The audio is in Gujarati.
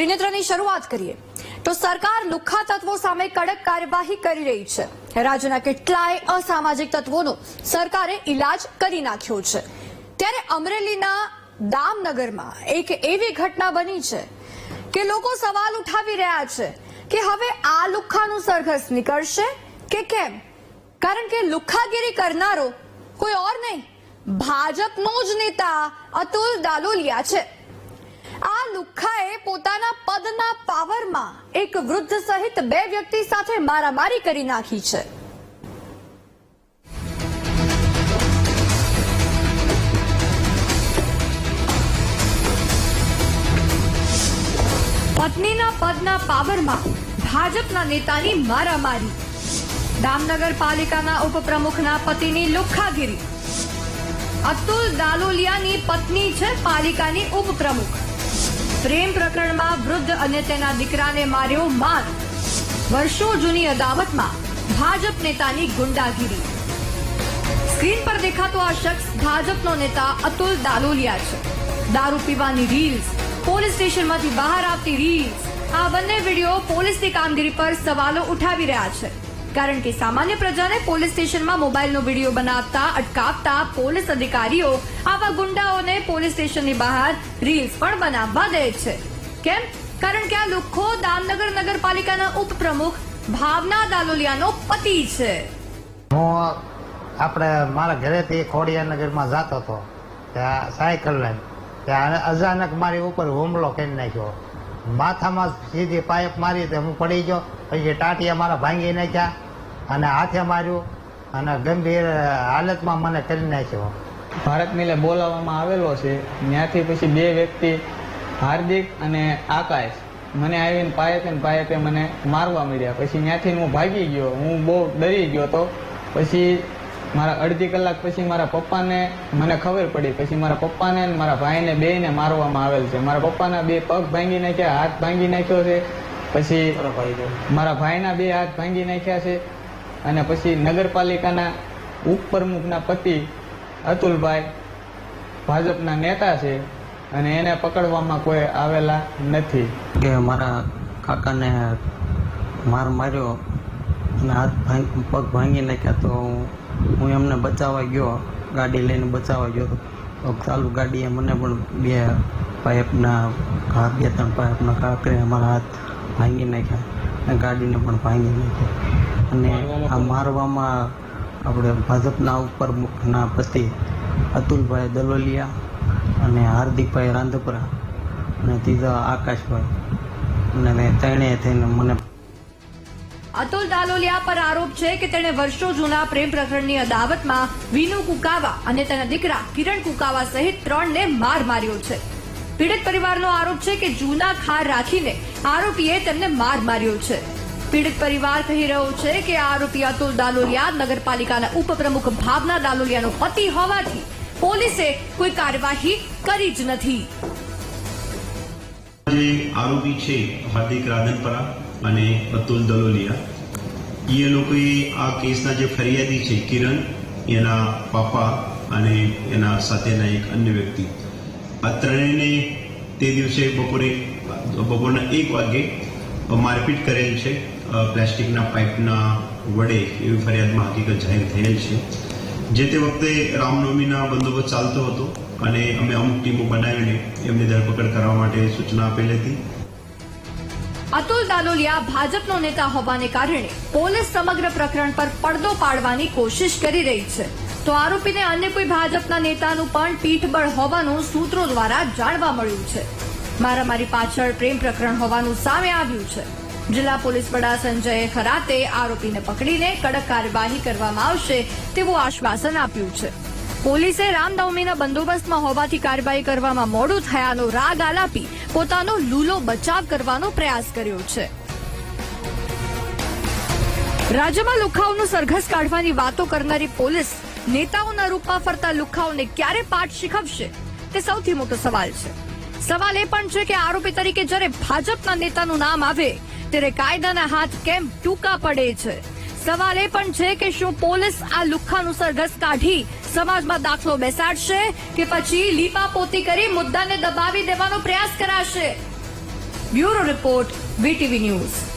ત્રિનેત્રની શરૂઆત કરીએ. તો સરકાર લુખ્ખા તત્વો સામે કડક કાર્યવાહી કરી રહી છે. રાજ્યના કેટલાય અસામાજિક તત્વોનો સરકારે ઇલાજ કરી નાખ્યો છે. ત્યારે અમરેલીના દામનગરમાં એક એવી ઘટના બની છે કે લોકો સવાલ ઉઠાવી રહ્યા છે કે હવે આ લુખ્ખાનું સરઘસ નીકળશે કે કેમ? કારણ કે લુખ્ખાગીરી કરનારો કોઈ ઓર નહીં. ભાજપનો જ નેતા અતુલ દાલોલિયા છે. લુખ્ખાએ પોતાના પદના પાવરમાં એક વૃદ્ધ સહિત બે વ્યક્તિ સાથે મારામારી કરી નાખી છે. પત્નીના પદના પાવરમાં ભાજપના નેતાની મારામારી. દામનગર પાલિકાના ઉપપ્રમુખના પતિની લુખાગીરી અતુલ દાલોલિયાની પત્ની છે પાલિકાની ઉપપ્રમુખ. પ્રેમ પ્રકરણમાં વૃદ્ધ અને તેના દીકરાને માર્યો માર. વર્ષો જૂની અદાવતમાં ભાજપ નેતાની ગુંડાગીરી. સ્ક્રીન પર દેખાતો આ શખ્સ ભાજપનો નેતા અતુલ દાલોલિયા છે. દારૂ પીવાની રીલ્સ, પોલીસ સ્ટેશનમાંથી બહાર આવતી રીલ્સ, આ બંને વીડિયો પોલીસની કામગીરી પર સવાલો ઉઠાવી રહ્યા છે. કારણ કે સામાન્ય પ્રજાને પોલીસ સ્ટેશનમાં મોબાઈલનો વીડિયો બનાવતા, અટકાવતા પોલીસ અધિકારીઓ આવા ગુંડાઓને પોલીસ સ્ટેશનની બહાર રીલ્સ પણ બનાવવા દે છે. કેમ? કારણ કે આ લુખો દામનગર નગરપાલિકાના ઉપપ્રમુખ ભાવના દાલોલિયાનો પતિ છે. હું આપણે મારા ઘરેથી ખોડિયા નગરમાં જતો હતો, ત્યાં સાયકલ લઈને, ત્યાં અચાનક મારી ઉપર હુમલો કરી નાખ્યો. માથામાં સીધી પાઇપ મારી તો હું પડી ગયો. પછી ટાટિયા મારા ભાંગી નાખ્યા અને હાથે માર્યું અને ગંભીર હાલતમાં મને કરી નાખ્યો. ભારત મિલે બોલાવવામાં આવેલો છે. ત્યાંથી પછી બે વ્યક્તિ હાર્દિક અને આકાશ મને આવીને પાયપે ને પાયપે મને મારવા મળ્યા પછી ત્યાંથી હું ભાગી ગયો. હું બહુ ડરી ગયો તો. પછી મારા અડધી કલાક પછી મારા પપ્પાને મને ખબર પડી. પછી મારા પપ્પાને મારા ભાઈને બેને મારવામાં આવેલ છે. મારા પપ્પાના બે પગ ભાંગી નાખ્યા હાથ ભાંગી નાખ્યો છે. પછી મારા ભાઈના. બે હાથ ભાંગી નાખ્યા છે. અને પછી નગરપાલિકાના ઉપપ્રમુખના પતિ અતુલભાઈ ભાજપના નેતા છે અને એને પકડવામાં કોઈ આવેલા નથી. કે મારા કાકાને માર માર્યો અને હાથ પગ ભાંગી નાખ્યા તો હું એમને બચાવવા ગયો, ગાડી લઈને બચાવવા ગયો તો ચાલુ ગાડીએ મને પણ બે પાઇપના ઘા, બે ત્રણ પાઇપના ઘા કરી મારા હાથ ભાંગી નાખ્યા અને ગાડીને પણ ભાંગી નાખી અને આ મારવામાં આપણે ભાજપના ઉપરના પતિ અતુલભાઈ દલોલિયા અને હાર્દિકભાઈ રાંધપરા અને ત્રીજા આકાશભાઈ. અને ત્રણેય થઈને મને અતુલ દાલોલિયા પર આરોપ છે કે તેણે વર્ષો જૂના પ્રેમ પ્રકરણની અદાવતમાં વિનુ કુકાવા અને તેના દીકરા કિરણ કુકાવા સહિત ત્રણને માર માર્યો છે. પીડિત પરિવારનો આરોપ છે કે જૂના ખાર રાખીને આરોપીએ તેમને માર માર્યો છે. પીડિત પરિવાર કહી રહ્યો છે કે આરોપી અતુલ દાલોલિયા નગરપાલિકાના ઉપપ્રમુખ ભાવના દાલોલિયાનો પતિ હોવાથી પોલીસે કોઈ કાર્યવાહી કરી જ નથી. આરોપી છે હાર્દિક રાધનપરા અને અતુલ દલોલિયા. એ લોકોએ આ કેસના જે ફરિયાદી છે, કિરણ, એના પાપા અને એના સાથેના એક અન્ય વ્યક્તિ. આ ત્રણેયને તે દિવસે બપોરે, બપોરના એક વાગે મારપીટ કરેલ છે પ્લાસ્ટિકના પાઇપના વડે એવી ફરિયાદમાં હકીકત જાહેર થયેલ છે. જે તે વખતે રામનવમીના બંદોબસ્ત ચાલતો હતો અને અમે અમુક ટીમો બનાવીને એમની ધરપકડ કરવા માટે સૂચના આપેલી હતી. અતુલ દાલોલિયા ભાજપનો નેતા હોવાને કારણે પોલીસ સમગ્ર પ્રકરણ પર પડદો પાડવાની કોશિશ કરી રહી છે. તો આરોપીને અન્ય કોઈ ભાજપના નેતાનું પણ પીઠબળ હોવાનું સૂત્રો દ્વારા જાણવા મળ્યું છે. મારામારી પાછળ પ્રેમ પ્રકરણ હોવાનું સામે આવ્યું છે. જિલ્લા પોલીસ વડા સંજય ખરાતે આરોપીને પકડીને કડક કાર્યવાહી કરવામાં આવશે તેવું આશ્વાસન આપ્યું છે. પોલીસે રામનવમીના બંદોબસ્તમાં હોવાથી કાર્યવાહી કરવામાં મોડું થયાનો રાગ આલાપી પોતાનો લૂલો બચાવ કરવાનો પ્રયાસ કર્યો છે. રાજ્યમાં લુખાઓનું સરઘસ કાઢવાની વાતો કરનારી પોલીસ નેતાઓના રૂપમાં ફરતા લુખાઓને ક્યારે પાઠ શીખવશે? તે સૌથી મોટો સવાલ છે. સવાલ એ પણ છે કે આરોપી તરીકે જ્યારે ભાજપના નેતાનું નામ આવે, ત્યારે કાયદાના હાથ કેમ ટૂંકા પડે છે? સવાલ એ પણ છે કે શું પોલીસ આ લુખ્ખાનું સરઘસ કાઢી સમાજમાં દાખલો બેસાડશે કે પછી લીપા પોતી કરી મુદ્દાને દબાવી દેવાનો પ્રયાસ કરાશે. Bureau report, VTV news.